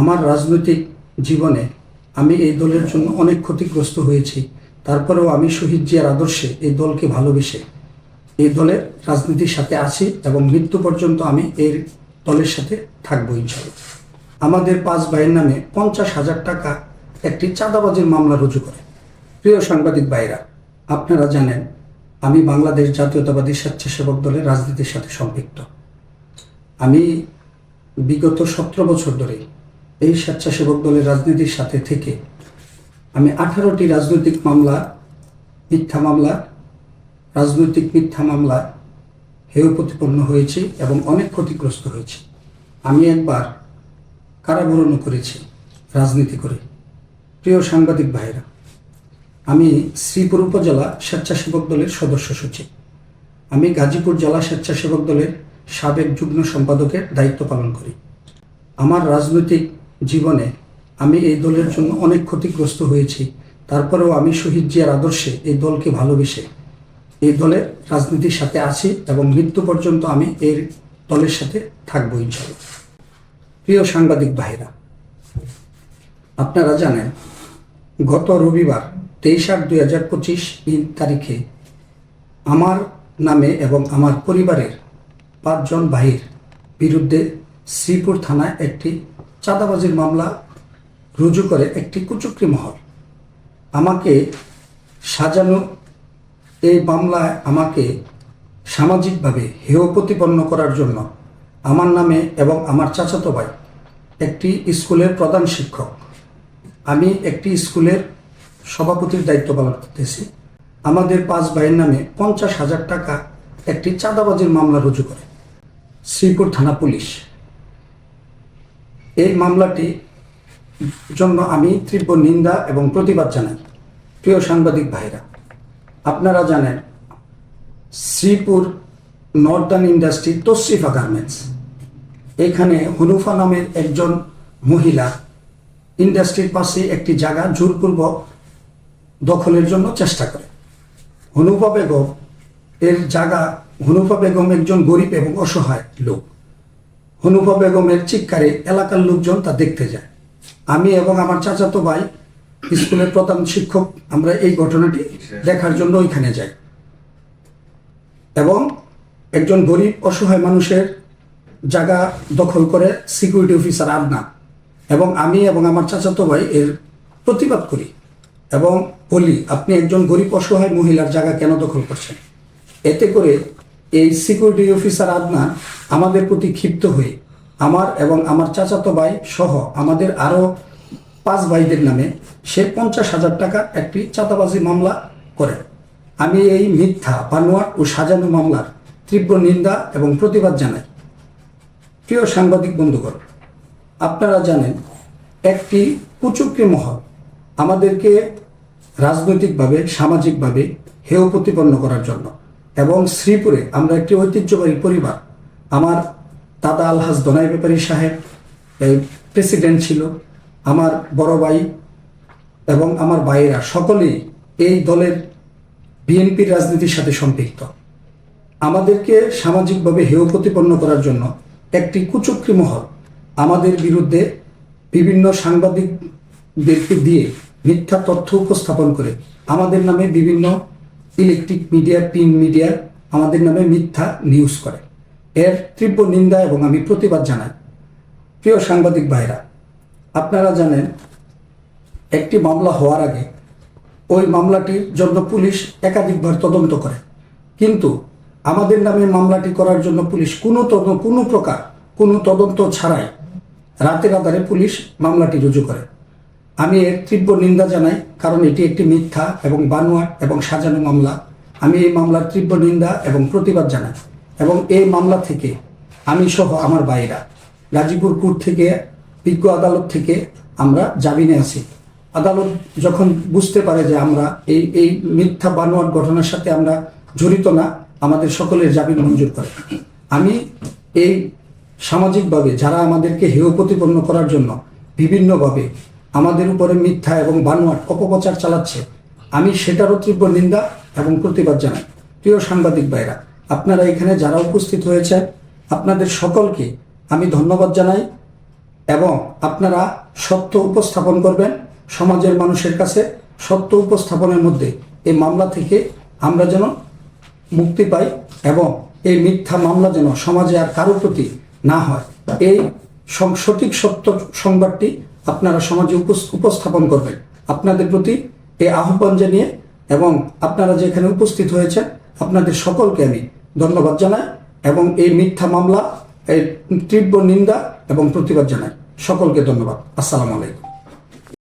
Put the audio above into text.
আমার রাজনৈতিক জীবনে আমি এই দলের জন্য অনেক ক্ষতিগ্রস্ত হয়েছি। তারপরেও আমি শহীদ জিয়ার আদর্শে এই দলকে ভালোবেসে এই দলের রাজনীতির সাথে আছি এবং মৃত্যু পর্যন্ত আমি এই দলের সাথে থাকব ইনশাল্লাহ আমাদের পাঁচ ভাইয়ের নামে পঞ্চাশ হাজার টাকা একটি চাঁদাবাজির মামলা রুজু করে। প্রিয় সাংবাদিক ভাইরা আপনারা জানেন, আমি বাংলাদেশ জাতীয়তাবাদী স্বেচ্ছাসেবক দলের রাজনীতির সাথে সম্পৃক্ত। আমি বিগত সতেরো বছর ধরে এই স্বেচ্ছাসেবক দলের রাজনীতির সাথে থেকে আমি আঠারোটি রাজনৈতিক মামলা, মিথ্যা মামলা, রাজনৈতিক মিথ্যা মামলা হেয় প্রতিপন্ন হয়েছি এবং অনেক ক্ষতিগ্রস্ত হয়েছি। আমি একবার কারাবরণও করেছি রাজনীতি করে। প্রিয় সাংবাদিক ভাইরা আমি শ্রীপুর উপজেলা স্বেচ্ছাসেবক দলের সদস্য সচিব। আমি গাজীপুর জেলা স্বেচ্ছাসেবক দলের সাবেক যুগ্ম সম্পাদকের দায়িত্ব পালন করি। আমার রাজনৈতিক জীবনে আমি এই দলের জন্য অনেক ক্ষতিগ্রস্ত হয়েছি। তারপরেও আমি শহীদ জিয়ার আদর্শে এই দলকে ভালোবেসে এই দলের রাজনীতির সাথে আছি এবং মৃত্যু পর্যন্ত আমি এই দলের সাথে থাকব ইনশাল্লাহ প্রিয় সাংবাদিক ভাইরা, আপনারা জানেন, গত রবিবার তেইশ আট দুই হাজার পঁচিশ তারিখে আমার নামে এবং আমার পরিবারের পাঁচজন ভাইয়ের বিরুদ্ধে শ্রীপুর থানায় একটি চাঁদাবাজির মামলা রুজু করে একটি কুচুকরি মহল। আমাকে সাজানো এই মামলায় আমাকে সামাজিকভাবে হেয় প্রতিপন্ন করার জন্য আমার নামে এবং আমার চাচাতো ভাই একটি স্কুলের প্রধান শিক্ষক। আমি একটি স্কুলের সভাপতির দায়িত্ব পালন করতেছি। আমাদের পাঁচ ভাইয়ের নামে পঞ্চাশ হাজার টাকা একটি চাঁদাবাজির মামলা রুজু করে। শ্রীপুর থানা পুলিশ। এই মামলাটি জন্য আমি তীব্র নিন্দা এবং প্রতিবাদ জানাই। প্রিয় সাংবাদিক ভাইরা, আপনারা জানেন, Sreepur northern industry Tashrifa garments, এখানে হুনুফা নামের একজন মহিলা ইন্ডাস্ট্রির পাশে একটি জায়গা জোরপূর্বক দখলের জন্য চেষ্টা করে। হনুফা বেগম, এর জায়গা হনুফা বেগম একজন গরিব এবং অসহায় লোক। হনুফা বেগমের চিৎকারে এলাকার লোকজন তা দেখতে যায়। আমি এবং আমার চাচাতো ভাই, স্কুলের প্রধান শিক্ষক, আমরা এই ঘটনাটি দেখার জন্য ওইখানে যাই। এবং একজন গরিব, অসহায় মানুষের জায়গা দখল করে সিকিউরিটি অফিসার আদনা এবং আমি এবং আমার চাচাতো ভাই এর প্রতিবাদ করি এবং বলি, আপনি একজন গরিব, অসহায় মহিলার জায়গা কেন দখল করছেন? এতে করে এই সিকিউরিটি অফিসার আদনান আমাদের প্রতি ক্ষিপ্ত হয়ে আমার এবং আমার চাচাতো ভাই সহ আমাদের আরও পাঁচ ভাইদের নামে সে পঞ্চাশ হাজার টাকার একটি চাঁদাবাজি মামলা করে। আমি এই মিথ্যা, বানোয়াট ও সাজানো মামলার তীব্র নিন্দা এবং প্রতিবাদ জানাই। প্রিয় সাংবাদিক বন্ধুগণ, আপনারা জানেন, একটি কুচুকরি মহল আমাদেরকে রাজনৈতিকভাবে, সামাজিকভাবে হেয় প্রতিপন্ন করার জন্য এবং শ্রীপুরে আমরা একটি ঐতিহ্যবাহী পরিবার। আমার দাদা আলহাজ দনাই ব্যাপারী সাহেব, এই প্রেসিডেন্ট ছিল। আমার বড় ভাই এবং আমার ভাইয়েরা সকলেই এই দলের বিএনপির রাজনীতির সাথে সম্পৃক্ত। আমাদেরকে সামাজিকভাবে হেয় প্রতিপন্ন করার জন্য একটি কুচক্রি মহল আমাদের বিরুদ্ধে বিভিন্ন সাংবাদিকদেরকে দিয়ে মিথ্যা তথ্য উপস্থাপন করে আমাদের নামে বিভিন্ন ইলেকট্রিক মিডিয়া প্রিন্ট মিডিয়া আমাদের নামে মিথ্যা নিউজ করে। এর তীব্র নিন্দা এবং আমি প্রতিবাদ জানাই। প্রিয় সাংবাদিক ভাইরা, আপনারা জানেন, একটি মামলা হওয়ার আগে ওই মামলাটির জন্য পুলিশ একাধিকবার তদন্ত করে। কিন্তু আমাদের নামে মামলাটি করার জন্য পুলিশ কোনো তদন্ত কোনো প্রকার কোনো তদন্ত ছাড়াই রাতের আধারে পুলিশ মামলাটি রুজু করে। আমি এর তীব্র নিন্দা জানাই, কারণ এটি একটি মিথ্যা এবং বানোয়াট এবং সাজানো মামলা। আমি এই মামলার তীব্র নিন্দা এবং প্রতিবাদ জানাই এবং এই মামলা থেকে আমি সহ আমার ভাইয়েরা গাজীপুর কোর্ট থেকে, বিজ্ঞ আদালত থেকে আমরা জামিনে আছি। আদালত যখন বুঝতে পারে যে আমরা এই এই মিথ্যা বানোয়াট ঘটনার সাথে আমরা জড়িত না, আমাদের সকলের জামিন মঞ্জুর করে। আমি এই সামাজিকভাবে যারা আমাদেরকে হেয় প্রতিপন্ন করার জন্য বিভিন্নভাবে আমাদের উপরে মিথ্যা এবং বানোয়াট অপপ্রচার চালাচ্ছে। আমি সেটারও তীব্র নিন্দা এবং প্রতিবাদ জানাই। প্রিয় সাংবাদিক ভাইরা, আপনারা এখানে যারা উপস্থিত হয়েছেন, আপনাদের সকলকে আমি ধন্যবাদ জানাই এবং আপনারা সত্য উপস্থাপন করবেন সমাজের মানুষের কাছে। সত্য উপস্থাপনের মধ্যে এই মামলা থেকে আমরা যেন মুক্তি পাই এবং এই মিথ্যা মামলা যেন সমাজে আর কারও প্রতি না হয়। এই সঠিক সত্য সংবাদটি আপনারা সমাজে উপস- উপস্থাপন করবেন। আপনাদের প্রতি এই আহ্বান জানিয়ে এবং আপনারা যেখানে উপস্থিত হয়েছেন, আপনাদের সকলকে আমি ধন্যবাদ জানাই এবং এই মিথ্যা মামলা, এই তীব্র নিন্দা এবং প্রতিবাদ জানাই। সকলকে ধন্যবাদ। আসসালামু আলাইকুম।